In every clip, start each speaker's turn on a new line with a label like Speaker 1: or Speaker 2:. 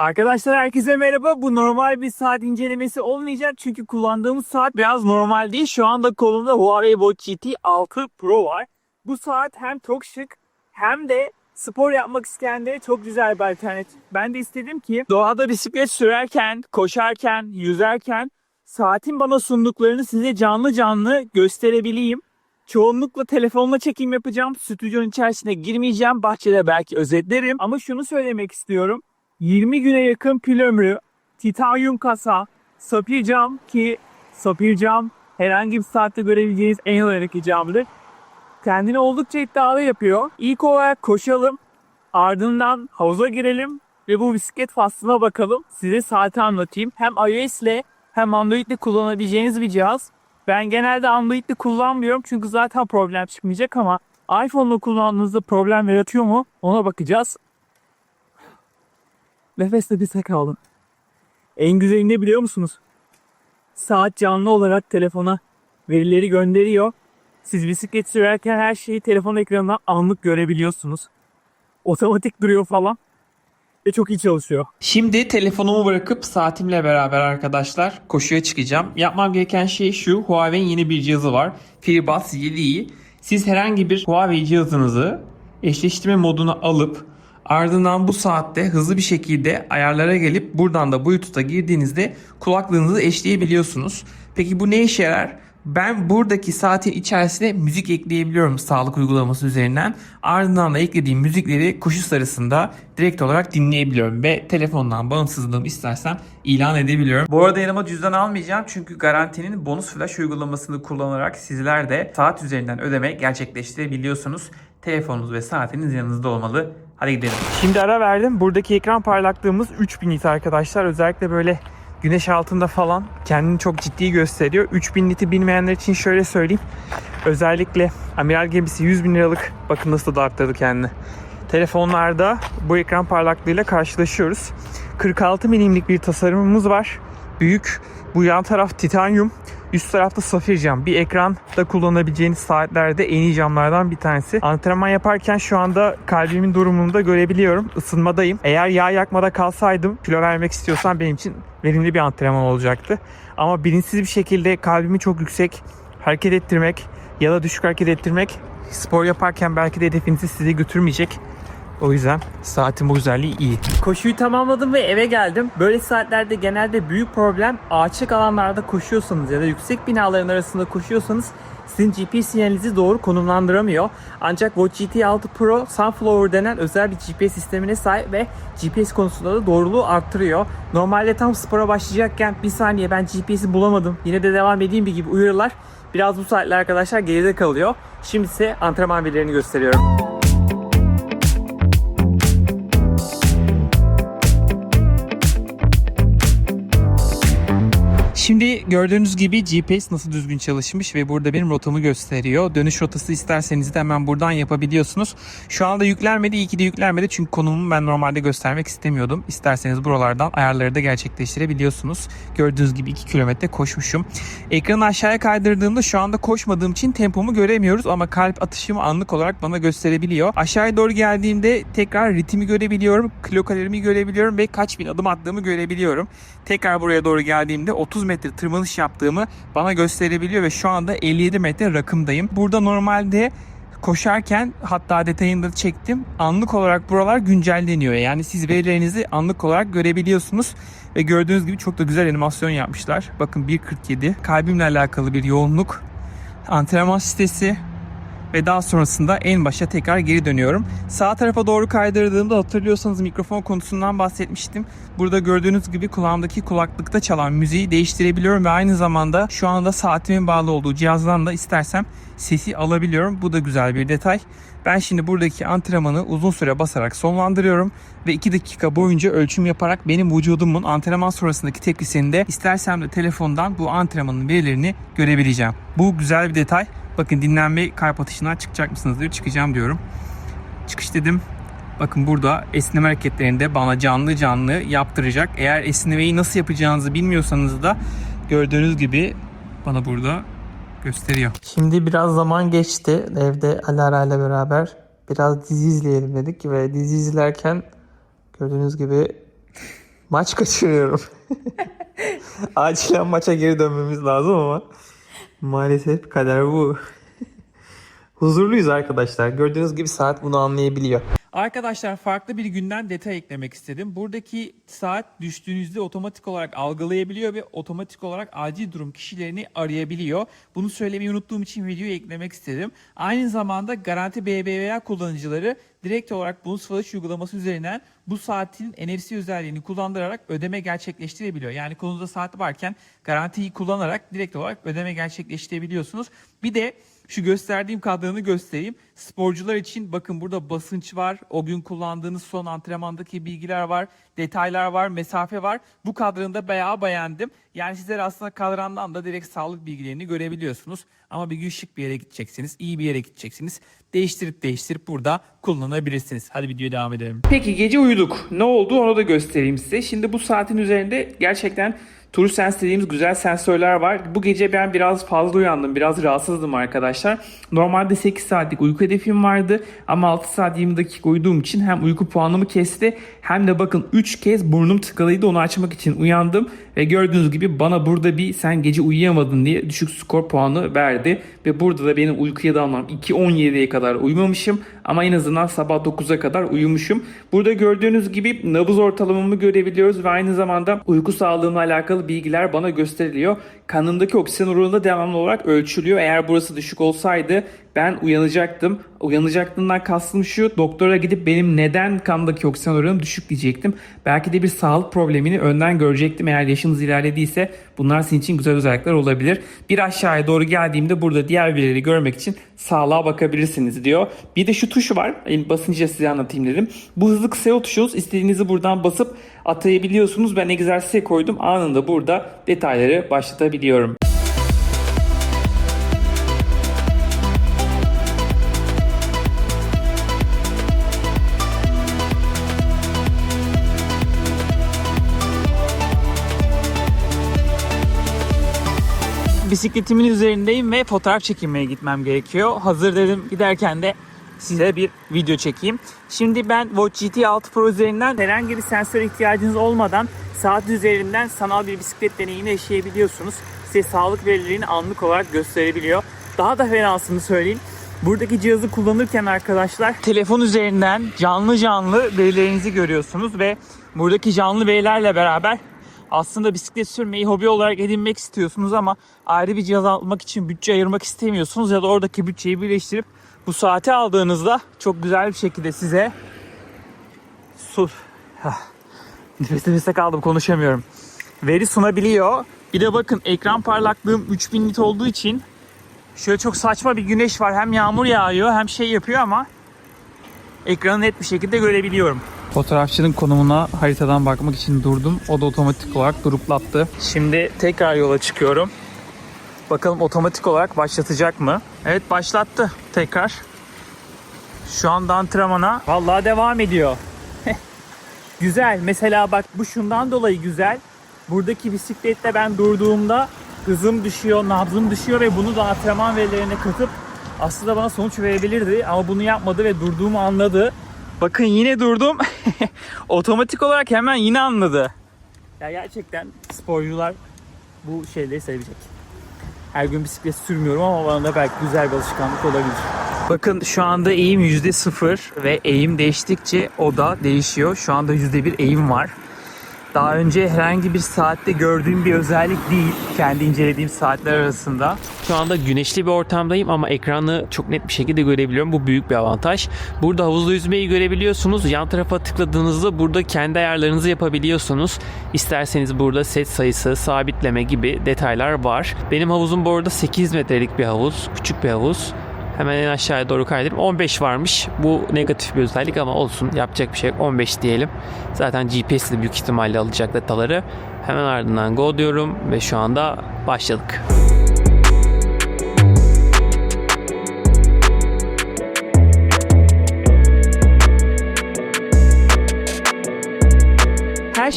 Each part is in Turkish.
Speaker 1: Arkadaşlar herkese merhaba. Bu normal bir saat incelemesi olmayacak çünkü kullandığımız saat biraz normal değil. Şu anda kolumda Huawei Watch GT 6 Pro var. Bu saat hem çok şık hem de spor yapmak isteyenlere çok güzel bir alternatif. Ben de istedim ki doğada bisiklet sürerken, koşarken, yüzerken saatin bana sunduklarını size canlı canlı gösterebileyim. Çoğunlukla telefonla çekim yapacağım. Stüdyonun içerisine girmeyeceğim. Bahçede belki özetlerim. Ama şunu söylemek istiyorum. 20 güne yakın pil ömrü, titanyum kasa, sapir cam ki sapir cam herhangi bir saatte görebileceğiniz en ileriki camdır. Kendini oldukça iddialı yapıyor. İlk olarak koşalım. Ardından havuza girelim ve bu bisiklet faslına bakalım. Size saati anlatayım. Hem iOS ile hem Android ile kullanabileceğiniz bir cihaz. Ben genelde Android ile kullanmıyorum çünkü zaten problem çıkmayacak ama iPhone ile kullandığınızda problem yaratıyor mu ona bakacağız. Nefes nefese kaldım. En güzeli ne biliyor musunuz? Saat canlı olarak telefona verileri gönderiyor. Siz bisiklet sürerken her şeyi telefon ekranından anlık görebiliyorsunuz. Otomatik duruyor falan. Ve çok iyi çalışıyor.
Speaker 2: Şimdi telefonumu bırakıp saatimle beraber arkadaşlar koşuya çıkacağım. Yapmam gereken şey şu. Huawei'in yeni bir cihazı var. FreeBuds 7i. Siz herhangi bir Huawei cihazınızı eşleştirme moduna alıp ardından bu saatte hızlı bir şekilde ayarlara gelip buradan da Bluetooth'a girdiğinizde kulaklığınızı eşleyebiliyorsunuz. Peki bu ne işe yarar? Ben buradaki saatin içerisine müzik ekleyebiliyorum sağlık uygulaması üzerinden. Ardından da eklediğim müzikleri koşu sırasında direkt olarak dinleyebiliyorum ve telefondan bağımsızlığımı istersem ilan edebiliyorum. Bu arada yanıma cüzdan almayacağım çünkü garantinin bonus flash uygulamasını kullanarak sizler de saat üzerinden ödeme gerçekleştirebiliyorsunuz. Telefonunuz ve saatiniz yanınızda olmalı. Hadi gidelim.
Speaker 1: Şimdi ara verdim. Buradaki ekran parlaklığımız 3000 nit arkadaşlar. Özellikle böyle güneş altında falan kendini çok ciddi gösteriyor. 3000 niti bilmeyenler için şöyle söyleyeyim. Özellikle amiral gemisi 100 bin liralık bakın nasıl da arttırdı kendini. Telefonlarda bu ekran parlaklığıyla karşılaşıyoruz. 46 milimlik bir tasarımımız var. Büyük. Bu yan taraf titanyum. Üst tarafta safir cam. Bir ekranda kullanabileceğiniz saatlerde en iyi camlardan bir tanesi. Antrenman yaparken şu anda kalbimin durumunu da görebiliyorum. Isınmadayım. Eğer yağ yakmada kalsaydım kilo vermek istiyorsam benim için verimli bir antrenman olacaktı. Ama bilinçsiz bir şekilde kalbimi çok yüksek hareket ettirmek ya da düşük hareket ettirmek spor yaparken belki de hedefinizi size götürmeyecek. O yüzden saatin bu güzelliği iyi. Koşuyu tamamladım ve eve geldim. Böyle saatlerde genelde büyük problem açık alanlarda koşuyorsanız ya da yüksek binaların arasında koşuyorsanız sizin GPS sinyalinizi doğru konumlandıramıyor. Ancak Watch GT 6 Pro Sunflower denen özel bir GPS sistemine sahip ve GPS konusunda da doğruluğu arttırıyor. Normalde tam spora başlayacakken bir saniye ben GPS'i bulamadım yine de devam edeyim bir gibi uyarılar biraz bu saatler arkadaşlar geride kalıyor. Şimdi size antrenman verilerini gösteriyorum.
Speaker 2: Şimdi gördüğünüz gibi GPS nasıl düzgün çalışmış ve burada benim rotamı gösteriyor. Dönüş rotası isterseniz de hemen buradan yapabiliyorsunuz. Şu anda yüklenmedi. İyi ki de yüklenmedi çünkü konumumu ben normalde göstermek istemiyordum. İsterseniz buralardan ayarları da gerçekleştirebiliyorsunuz. Gördüğünüz gibi 2 kilometre koşmuşum. Ekranı aşağıya kaydırdığımda şu anda koşmadığım için tempomu göremiyoruz ama kalp atışımı anlık olarak bana gösterebiliyor. Aşağıya doğru geldiğimde tekrar ritmi görebiliyorum. Kilokalorimi görebiliyorum ve kaç bin adım attığımı görebiliyorum. Tekrar buraya doğru geldiğimde 30 metre tırmanış yaptığımı bana gösterebiliyor ve şu anda 57 metre rakımdayım. Burada normalde koşarken hatta detayını da çektim. Anlık olarak buralar güncelleniyor. Yani siz verilerinizi anlık olarak görebiliyorsunuz. Ve gördüğünüz gibi çok da güzel animasyon yapmışlar. Bakın 1.47 kalbimle alakalı bir yoğunluk. Antrenman sitesi ve daha sonrasında en başa tekrar geri dönüyorum. Sağ tarafa doğru kaydırdığımda hatırlıyorsanız mikrofon konusundan bahsetmiştim. Burada gördüğünüz gibi kulağımdaki kulaklıkta çalan müziği değiştirebiliyorum ve aynı zamanda şu anda saatimin bağlı olduğu cihazdan da istersem sesi alabiliyorum. Bu da güzel bir detay. Ben şimdi buradaki antrenmanı uzun süre basarak sonlandırıyorum ve 2 dakika boyunca ölçüm yaparak benim vücudumun antrenman sonrasındaki tepkisini de istersem de telefondan bu antrenmanın verilerini görebileceğim. Bu güzel bir detay. Bakın dinlenme kalp atışından çıkacak mısınız diyor. Çıkacağım diyorum. Çıkış dedim. Bakın burada esneme hareketlerinde bana canlı canlı yaptıracak. Eğer esnemeyi nasıl yapacağınızı bilmiyorsanız da gördüğünüz gibi bana burada gösteriyor.
Speaker 3: Şimdi biraz zaman geçti. Evde Alara ile beraber biraz dizi izleyelim dedik ve dizi izlerken gördüğünüz gibi Maç kaçırıyorum. Acilen maça geri dönmemiz lazım ama maalesef kader bu. Huzurluyuz arkadaşlar. Gördüğünüz gibi saat bunu anlayabiliyor.
Speaker 2: Arkadaşlar farklı bir günden detay eklemek istedim. Buradaki saat düştüğünüzde otomatik olarak algılayabiliyor ve otomatik olarak acil durum kişilerini arayabiliyor. Bunu söylemeyi unuttuğum için videoyu eklemek istedim. Aynı zamanda Garanti BBVA kullanıcıları direkt olarak Bonus Flash uygulaması üzerinden bu saatin NFC özelliğini kullandırarak ödeme gerçekleştirebiliyor. Yani kolunuzda saat varken garantiyi kullanarak direkt olarak ödeme gerçekleştirebiliyorsunuz. Bir de şu gösterdiğim kadranı göstereyim. Sporcular için bakın burada basınç var. O gün kullandığınız son antrenmandaki bilgiler var. Detaylar var, mesafe var. Bu kadranı da bayağı beğendim. Yani sizler aslında kadrandan da direkt sağlık bilgilerini görebiliyorsunuz. Ama bir gün şık bir yere gideceksiniz, iyi bir yere gideceksiniz. Değiştirip değiştirip burada kullanabilirsiniz. Hadi videoya devam edelim. Peki gece uyuduk. Ne oldu onu da göstereyim size. Şimdi bu saatin üzerinde gerçekten TrueSense dediğimiz güzel sensörler var. Bu gece ben biraz fazla uyandım. Biraz rahatsızdım arkadaşlar. Normalde 8 saatlik uyku hedefim vardı. Ama 6 saat 20 dakika uyuduğum için hem uyku puanımı kesti hem de bakın 3 kez burnum tıkalıydı. Onu açmak için uyandım. Ve gördüğünüz gibi bana burada bir sen gece uyuyamadın diye düşük skor puanı verdi. Ve burada da benim uykuya dalmam 2.17'ye kadar uyumamışım. Ama en azından sabah 9'a kadar uyumuşum. Burada gördüğünüz gibi nabız ortalamamı görebiliyoruz ve aynı zamanda uyku sağlığımla alakalı bilgiler bana gösteriliyor. Kanımdaki oksijen oranı da devamlı olarak ölçülüyor. Eğer burası düşük olsaydı ben uyanacaktım. Uyanacaklığından kastım şu doktora gidip benim neden kandaki oksijen oranım düşük diyecektim. Belki de bir sağlık problemini önden görecektim eğer yaşınız ilerlediyse bunlar sizin için güzel özellikler olabilir. Bir aşağıya doğru geldiğimde burada diğer verileri görmek için sağlığa bakabilirsiniz diyor. Bir de şu tuş var. Yani basınca size anlatayım dedim. Bu hızlı kısa yol tuşunuz. İstediğinizi buradan basıp atayabiliyorsunuz. Ben egzersize koydum. Anında burada detayları başlatabiliyorum.
Speaker 1: Bisikletimin üzerindeyim ve fotoğraf çekilmeye gitmem gerekiyor. Hazır dedim giderken de size bir video çekeyim. Şimdi ben Watch GT 6 Pro üzerinden herhangi bir sensör ihtiyacınız olmadan saat üzerinden sanal bir bisiklet deneyimi yaşayabiliyorsunuz. Size sağlık verilerini anlık olarak gösterebiliyor. Daha da fenasını söyleyeyim. Buradaki cihazı kullanırken arkadaşlar telefon üzerinden canlı canlı verilerinizi görüyorsunuz ve buradaki canlı verilerle beraber aslında bisiklet sürmeyi hobi olarak edinmek istiyorsunuz ama ayrı bir cihaz almak için bütçe ayırmak istemiyorsunuz ya da oradaki bütçeyi birleştirip bu saati aldığınızda çok güzel bir şekilde size su nefes nefese kaldım konuşamıyorum. Veri sunabiliyor. Bir de bakın ekran parlaklığım 3000 nit olduğu için şöyle çok saçma bir güneş var. Hem yağmur yağıyor hem şey yapıyor ama ekranı net bir şekilde görebiliyorum. Fotoğrafçının konumuna haritadan bakmak için durdum. O da otomatik olarak duruplattı. Şimdi tekrar yola çıkıyorum. Bakalım otomatik olarak başlatacak mı? Evet başlattı tekrar. Şu anda antrenmana vallahi devam ediyor. güzel. Mesela bak bu şundan dolayı güzel. Buradaki bisiklette ben durduğumda hızım düşüyor, nabzım düşüyor ve bunu da antrenman verilerine katıp aslında bana sonuç verebilirdi ama bunu yapmadı ve durduğumu anladı. Bakın yine durdum. Otomatik olarak hemen yine anladı. Ya gerçekten sporcular bu şeyleri sevecek. Her gün bisiklet sürmüyorum ama bana da belki güzel bir alışkanlık olabilir. Bakın şu anda eğim %0 ve eğim değiştikçe o da değişiyor. Şu anda %1 eğim var. Daha önce herhangi bir saatte gördüğüm bir özellik değil kendi incelediğim saatler arasında.
Speaker 4: Şu anda güneşli bir ortamdayım ama ekranı çok net bir şekilde görebiliyorum. Bu büyük bir avantaj. Burada havuzda yüzmeyi görebiliyorsunuz. Yan tarafa tıkladığınızda burada kendi ayarlarınızı yapabiliyorsunuz. İsterseniz burada set sayısı, sabitleme gibi detaylar var. Benim havuzum bu arada 8 metrelik bir havuz. Küçük bir havuz. Hemen en aşağıya doğru kaydırıp 15 varmış. Bu negatif bir özellik ama olsun. Yapacak bir şey yok. 15 diyelim. Zaten GPS ile büyük ihtimalle alacak dataları. Hemen ardından go diyorum ve şu anda başladık.
Speaker 1: Her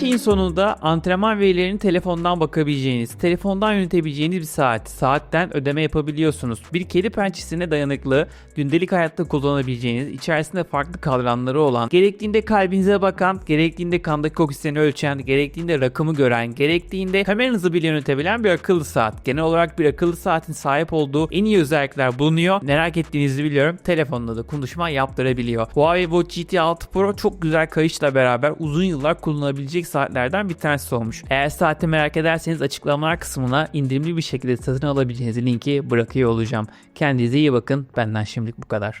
Speaker 2: şeyin sonunda antrenman verilerini telefondan bakabileceğiniz, telefondan yönetebileceğiniz bir saat. Saatten ödeme yapabiliyorsunuz. Bir kedi pençesine dayanıklı, gündelik hayatta kullanabileceğiniz, içerisinde farklı kadranları olan, gerektiğinde kalbinize bakan, gerektiğinde kandaki oksijeni ölçen, gerektiğinde rakımı gören, gerektiğinde kameranızı bile yönetebilen bir akıllı saat. Genel olarak bir akıllı saatin sahip olduğu en iyi özellikler bulunuyor. Merak ettiğinizi biliyorum. Telefonla da konuşma yaptırabiliyor. Huawei Watch GT 6 Pro çok güzel kayışla beraber uzun yıllar kullanılabilecek saatlerden bir tanesi olmuş. Eğer saati merak ederseniz açıklamalar kısmına indirimli bir şekilde satın alabileceğiniz linki bırakıyor olacağım. Kendinize iyi bakın. Benden şimdilik bu kadar.